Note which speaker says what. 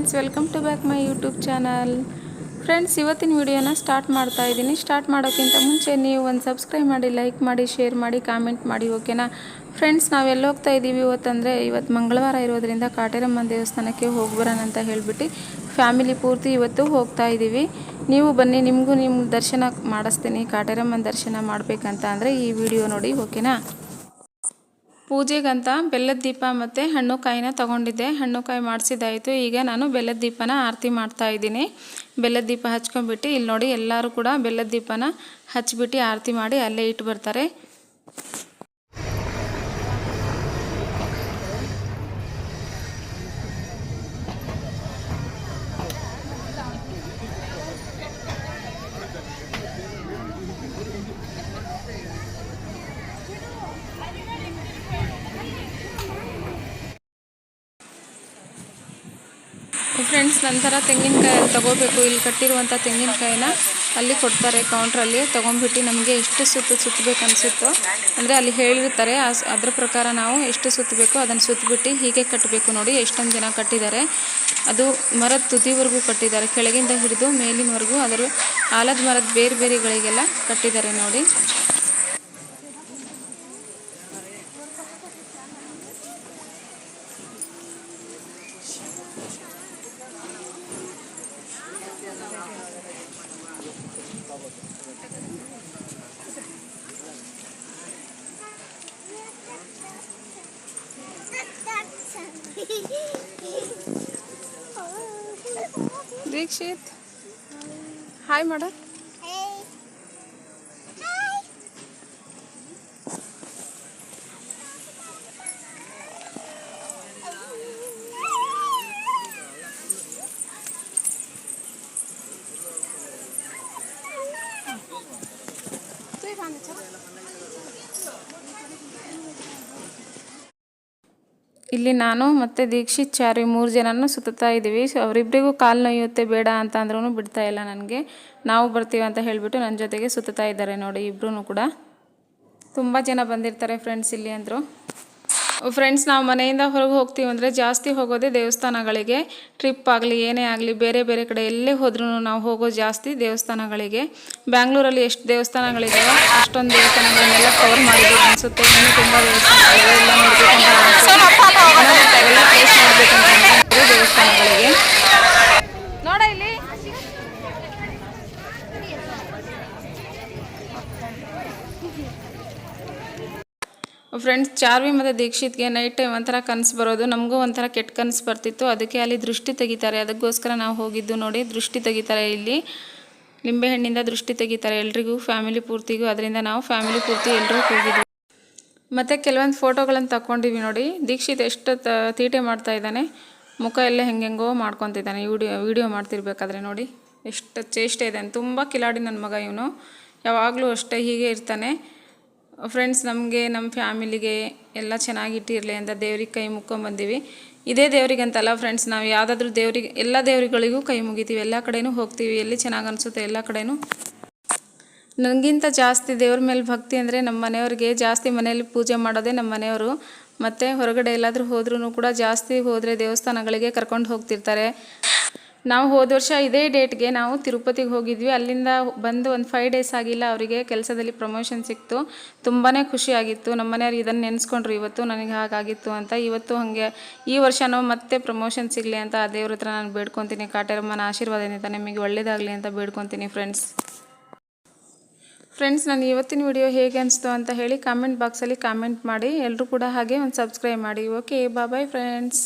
Speaker 1: Friends welcome to back my YouTube channel friends ಇವತ್ತಿನ ವಿಡಿಯೋನ start ಮಾಡ್ತಾ ಇದ್ದೀನಿ. ಸ್ಟಾರ್ಟ್ ಮಾಡೋಕ್ಕಿಂತ ಮುಂಚೆ ನೀವು ಒಂದು ಸಬ್ಸ್ಕ್ರೈಬ್ ಮಾಡಿ ಲೈಕ್ ಮಾಡಿ ಶೇರ್ ಮಾಡಿ ಕಾಮೆಂಟ್ ಮಾಡಿ ಓಕೆನಾ ಫ್ರೆಂಡ್ಸ್ ನಾವೆಲ್ಲ ಹೋಗ್ತಾ ಇದ್ದೀವಿ ಇವತ್ತಂದರೆ, ಇವತ್ತು ಮಂಗಳವಾರ ಇರೋದ್ರಿಂದ ಕಾಟೇರಮ್ಮನ ದೇವಸ್ಥಾನಕ್ಕೆ ಹೋಗ್ಬರೋಣ ಅಂತ ಹೇಳಿಬಿಟ್ಟು ಫ್ಯಾಮಿಲಿ ಪೂರ್ತಿ ಇವತ್ತು ಹೋಗ್ತಾ ಇದ್ದೀವಿ ನೀವು ಬನ್ನಿ, ನಿಮಗೂ ನಿಮ್ಮ ದರ್ಶನ ಮಾಡಿಸ್ತೀನಿ, ಕಾಟೇರಮ್ಮನ ದರ್ಶನ ಮಾಡಬೇಕಂತ ಅಂದರೆ ಈ ವಿಡಿಯೋ ನೋಡಿ ಓಕೆನಾ ಪೂಜೆಗಂತ ಬೆಲ್ಲದ ದೀಪ ಮತ್ತು ಹಣ್ಣು ಕಾಯಿನ ತೊಗೊಂಡಿದ್ದೆ. ಹಣ್ಣು ಮಾಡಿಸಿದ್ದಾಯಿತು. ಈಗ ನಾನು ಬೆಲ್ಲದ ದೀಪನ ಆರತಿ ಮಾಡ್ತಾ ಇದ್ದೀನಿ. ಬೆಲ್ಲದ ದೀಪ ಹಚ್ಕೊಂಡ್ಬಿಟ್ಟು ಇಲ್ಲಿ ನೋಡಿ ಎಲ್ಲರೂ ಕೂಡ ಬೆಲ್ಲದ ದೀಪನ ಹಚ್ಬಿಟ್ಟು ಆರತಿ ಮಾಡಿ ಅಲ್ಲೇ ಇಟ್ಟು ಬರ್ತಾರೆ. ಫ್ರೆಂಡ್ಸ್ ನಂತರ ತೆಂಗಿನಕಾಯಿ ತಗೋಬೇಕು. ಇಲ್ಲಿ ಕಟ್ಟಿರುವಂಥ ತೆಂಗಿನಕಾಯಿನ ಅಲ್ಲಿ ಕೊಡ್ತಾರೆ ಕೌಂಟ್ರಲ್ಲಿ ತೊಗೊಂಡ್ಬಿಟ್ಟು ನಮಗೆ ಎಷ್ಟು ಸುತ್ತು ಸುತ್ತಬೇಕು ಅನಿಸುತ್ತೋ, ಅಂದರೆ ಅಲ್ಲಿ ಹೇಳಿರ್ತಾರೆ ಅದರ ಪ್ರಕಾರ ನಾವು ಎಷ್ಟು ಸುತ್ತಬೇಕು, ಅದನ್ನು ಸುತ್ತಬಿಟ್ಟು ಹೀಗೆ ಕಟ್ಟಬೇಕು ನೋಡಿ ಎಷ್ಟೊಂದು ಜನ ಕಟ್ಟಿದ್ದಾರೆ. ಅದು ಮರದ ತುದಿವರೆಗೂ ಕಟ್ಟಿದ್ದಾರೆ. ಕೆಳಗಿಂದ ಹಿಡಿದು ಮೇಲಿನವರೆಗೂ ಅದರ ಆಲದ ಮರದ ಬೇರೆ ಬೇರೆಗಳಿಗೆಲ್ಲ ಕಟ್ಟಿದ್ದಾರೆ ನೋಡಿ. ದೀಕ್ಷಿತ್ ಹಾಯ್ ಮಾಡ ಇಲ್ಲಿ ನಾನು ಮತ್ತು ದೀಕ್ಷಿತ್ ಚಾರಿ ಮೂರು ಜನನೂ ಸುತ್ತಾ ಇದ್ದೀವಿ. ಸೊ ಅವರಿಬ್ಬರಿಗೂ ಕಾಲು ನೋಯುತ್ತೆ ಬೇಡ ಅಂತ ಅಂದ್ರೂ ಬಿಡ್ತಾ ಇಲ್ಲ ನನಗೆ. ನಾವು ಬರ್ತೀವಿ ಅಂತ ಹೇಳಿಬಿಟ್ಟು ನನ್ನ ಜೊತೆಗೆ ಸುತ್ತಾ ಇದ್ದಾರೆ ನೋಡಿ ಇಬ್ಬರೂ ಕೂಡ. ತುಂಬ ಜನ ಬಂದಿರ್ತಾರೆ ಫ್ರೆಂಡ್ಸ್ ಇಲ್ಲಿ ಅಂದರು. ಫ್ರೆಂಡ್ಸ್ ನಾವು ಮನೆಯಿಂದ ಹೊರಗೆ ಹೋಗ್ತೀವಿ ಅಂದರೆ ಜಾಸ್ತಿ ಹೋಗೋದೇ ದೇವಸ್ಥಾನಗಳಿಗೆ. ಟ್ರಿಪ್ ಆಗಲಿ, ಏನೇ ಆಗಲಿ, ಬೇರೆ ಬೇರೆ ಕಡೆ ಎಲ್ಲೇ ಹೋದ್ರೂ ನಾವು ಹೋಗೋದು ಜಾಸ್ತಿ ದೇವಸ್ಥಾನಗಳಿಗೆ. ಬ್ಯಾಂಗ್ಳೂರಲ್ಲಿ ಎಷ್ಟು ದೇವಸ್ಥಾನಗಳಿದ್ದಾವೆ ಅಷ್ಟೊಂದು ದೇವಸ್ಥಾನಗಳನ್ನೆಲ್ಲ ಕವರ್ ಮಾಡಿದ್ದೀವಿ ಅನಿಸುತ್ತೆ. ಇನ್ನೂ ತುಂಬ ದೇವಸ್ಥಾನಗಳಿವೆ. ಎಲ್ಲ ದೇವಸ್ಥಾನಗಳಿಗೆ. ನೋಡ ಇಲ್ಲಿ. ಫ್ರೆಂಡ್ಸ್ ಚಾರ್ವಿ ಮತ್ತು ದೀಕ್ಷಿತ್ಗೆ ನೈಟ್ ಟೈಮ್ ಒಂಥರ ಕನಸು ಬರೋದು. ನಮಗೂ ಒಂಥರ ಕೆಟ್ಟ ಕನಸು ಬರ್ತಿತ್ತು. ಅದಕ್ಕೆ ಅಲ್ಲಿ ದೃಷ್ಟಿ ತೆಗಿತಾರೆ. ಅದಕ್ಕೋಸ್ಕರ ನಾವು ಹೋಗಿದ್ದು ನೋಡಿ ದೃಷ್ಟಿ ತೆಗಿತಾರೆ ಇಲ್ಲಿ. ಲಿಂಬೆಹಣ್ಣಿಂದ ದೃಷ್ಟಿ ತೆಗಿತಾರೆ ಎಲ್ರಿಗೂ ಫ್ಯಾಮಿಲಿ ಪೂರ್ತಿಗೂ. ಅದರಿಂದ ನಾವು ಫ್ಯಾಮಿಲಿ ಪೂರ್ತಿ ಎಲ್ಲರೂ ಹೋಗಿದ್ವಿ. ಮತ್ತು ಕೆಲವೊಂದು ಫೋಟೋಗಳನ್ನು ತಗೊಂಡಿವಿ ನೋಡಿ. ದೀಕ್ಷಿತ್ ಎಷ್ಟು ತ, ತೀಟೆ ಮಾಡ್ತಾ ಇದ್ದಾನೆ. ಮುಖ ಎಲ್ಲ ಹೆಂಗೆಂಗೋ ಮಾಡ್ಕೊತಿದ್ದಾನೆ. ವಿಡಿಯೋ ವಿಡಿಯೋ ಮಾಡ್ತಿರ್ಬೇಕಾದ್ರೆ ನೋಡಿ. ಎಷ್ಟು ಚೇಷ್ಟೆ ಇದೆ. ತುಂಬ ಕಿಲಾಡಿ ನನ್ನ ಮಗ ಇವನು. ಯಾವಾಗಲೂ ಅಷ್ಟೇ ಹೀಗೆ ಇರ್ತಾನೆ. ಫ್ರೆಂಡ್ಸ್ ನಮಗೆ ನಮ್ಮ ಫ್ಯಾಮಿಲಿಗೆ ಎಲ್ಲ ಚೆನ್ನಾಗಿ ಇಟ್ಟಿರಲಿ ಅಂತ ದೇವ್ರಿಗೆ ಕೈ ಮುಕ್ಕೊಂಬಂದೀವಿ ಇದೇ ದೇವ್ರಿಗೆ ಅಂತಲ್ಲ ಫ್ರೆಂಡ್ಸ್ ನಾವು. ಯಾವುದಾದ್ರೂ ದೇವ್ರಿಗೆ, ಎಲ್ಲ ದೇವರುಗಳಿಗೂ ಕೈ ಮುಗಿತೀವಿ. ಎಲ್ಲ ಕಡೆಯೂ ಹೋಗ್ತೀವಿ. ಎಲ್ಲಿ ಚೆನ್ನಾಗಿ ಅನಿಸುತ್ತೆ ಎಲ್ಲ ಕಡೆನೂ. ನನಗಿಂತ ಜಾಸ್ತಿ ದೇವ್ರ ಮೇಲೆ ಭಕ್ತಿ ಅಂದರೆ ನಮ್ಮ ಮನೆಯವ್ರಿಗೆ ಜಾಸ್ತಿ ಮನೆಯಲ್ಲಿ ಪೂಜೆ ಮಾಡೋದೇ ನಮ್ಮ ಮನೆಯವರು. ಮತ್ತು ಹೊರಗಡೆ ಎಲ್ಲಾದರೂ ಹೋದ್ರೂ ಕೂಡ ಜಾಸ್ತಿ ಹೋದರೆ ದೇವಸ್ಥಾನಗಳಿಗೆ ಕರ್ಕೊಂಡು ಹೋಗ್ತಿರ್ತಾರೆ. ನಾವು ಹೋದ ವರ್ಷ ಇದೇ ಡೇಟ್ಗೆ ನಾವು ತಿರುಪತಿಗೆ ಹೋಗಿದ್ವಿ. ಅಲ್ಲಿಂದ ಬಂದು ಒಂದು ಫೈವ್ ಡೇಸ್ ಆಗಿಲ್ಲ ಅವರಿಗೆ ಕೆಲಸದಲ್ಲಿ ಪ್ರಮೋಷನ್ ಸಿಕ್ತು. ತುಂಬಾ ಖುಷಿಯಾಗಿತ್ತು ನಮ್ಮ ಮನೆಯವ್ರು ಇದನ್ನು ನೆನೆಸ್ಕೊಂಡ್ರು ಇವತ್ತು ನನಗೆ ಹಾಗಾಗಿತ್ತು ಅಂತ. ಇವತ್ತು ಹಾಗೆ ಈ ವರ್ಷನೂ ಮತ್ತೆ ಪ್ರಮೋಷನ್ ಸಿಗಲಿ ಅಂತ ಆ ದೇವ್ರ ಹತ್ರ ನಾನು ಬೇಡ್ಕೊತೀನಿ. ಕಾಟೇರಮ್ಮನ ಆಶೀರ್ವಾದದಿಂದ ನಿಮಗೆ ಒಳ್ಳೇದಾಗಲಿ ಅಂತ ಬೇಡ್ಕೊತೀನಿ ಫ್ರೆಂಡ್ಸ್ ಫ್ರೆಂಡ್ಸ್ ನಾನು ಇವತ್ತಿನ ವಿಡಿಯೋ ಹೇಗೆ ಅನಿಸ್ತು ಅಂತ ಹೇಳಿ ಕಾಮೆಂಟ್ ಬಾಕ್ಸಲ್ಲಿ ಕಾಮೆಂಟ್ ಮಾಡಿ. ಎಲ್ಲರೂ ಕೂಡ ಹಾಗೆ ಒಂದು ಸಬ್ಸ್ಕ್ರೈಬ್ ಮಾಡಿ. Okay bye friends